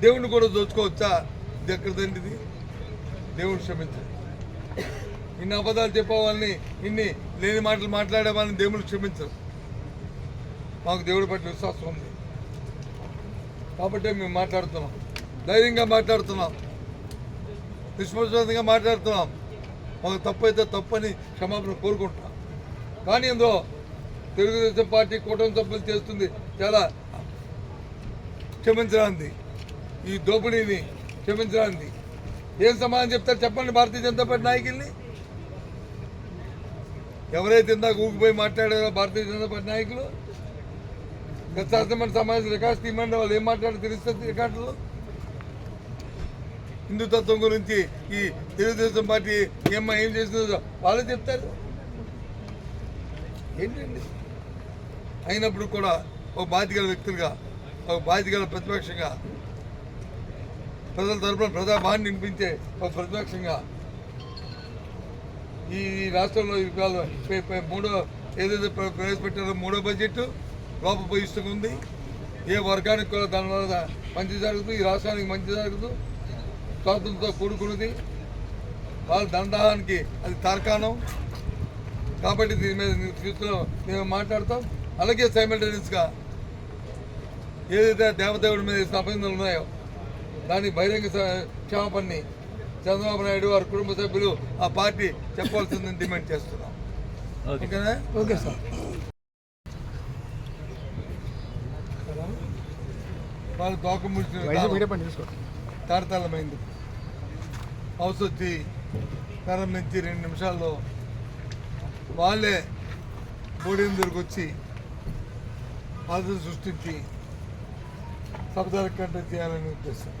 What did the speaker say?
దేవుణ్ణి కూడా దోచుకోవచ్చా? ఇది ఇది దేవుడు క్షమించండి. ఇన్ని అబద్ధాలు చెప్పేవాళ్ళని ఇన్ని లేని మాటలు మాట్లాడేవాళ్ళని దేవుడు క్షమించరు. మాకు దేవుడి పట్ల విశ్వాసం ఉంది. కాబట్టి మేము మాట్లాడుతున్నాం. ధైర్యంగా మాట్లాడుతున్నాం. విశ్వాసంగా మాట్లాడుతున్నాం. మాకు తప్పు అయితే తప్పని క్షమాపణ కోరుకుంటున్నాం. కానీ ఏందో తెలుగుదేశం పార్టీ కూటమి సభ్యులు చేస్తుంది. చాలా క్షమించడానికి ఈ దోపిడీని క్షమించడానికి. ఏం సమాధానం చెప్తారు చెప్పండి భారతీయ జనతా పార్టీ నాయకుల్ని. ఎవరైతే ఇందాక ఊగిపోయి మాట్లాడారో భారతీయ జనతా పార్టీ నాయకులు. గత శాసనమండలి సమావేశం రికార్డ్స్ తీయమంటే వాళ్ళు ఏం మాట్లాడారు తెలుస్తుంది రికార్డులు. హిందుతత్వం గురించి ఈ తెలుగుదేశం పార్టీ ఏమ్మా ఏం చేస్తుందో వాళ్ళే చెప్తారు. ఏంటండి? అయినప్పుడు కూడా ఒక బాధ్యత వ్యక్తులుగా ఒక బాధ్యత ప్రతిపక్షంగా ప్రజల తరపున ప్రజాభాన్ని వినిపించే ఒక ప్రతిపక్షంగా ఈ రాష్ట్రంలో ఇవాళ మూడో ఏదైతే ప్రవేశపెట్టారో మూడో బడ్జెట్ లోపభూయిష్టంగా ఉంది ఏ వర్గానికి కూడా దానివల్ల మంచి జరుగుతుంది ఈ రాష్ట్రానికి మంచి జరుగుతుంది స్వాతంత్రంతో కూడుకున్నది. వాళ్ళ దండాహానికి అది తార్కాణం. కాబట్టి దీని మీద ఫ్యూచర్లో మేము మాట్లాడతాం. అలాగే సైమల్టేనియస్గా ఏదైతే దేవదేవుడి మీద వేసిన అభినందనలు ఉన్నాయో దానికి బహిరంగ క్షమాపణని చంద్రబాబు నాయుడు వారి కుటుంబ సభ్యులు ఆ పార్టీ చెప్పాల్సిందని డిమాండ్ చేస్తున్నాం. ఓకేనా? Okay sir. వాళ్ళు తోక ముడిచిన తారతల్లమైంది హౌస్ వచ్చి ప్రారంభించి రెండు నిమిషాల్లో వాళ్ళే పోడియం దగ్గరకు వచ్చి బాధలు సృష్టించి సబదాల కంటే చేయాలని ఉద్దేశం.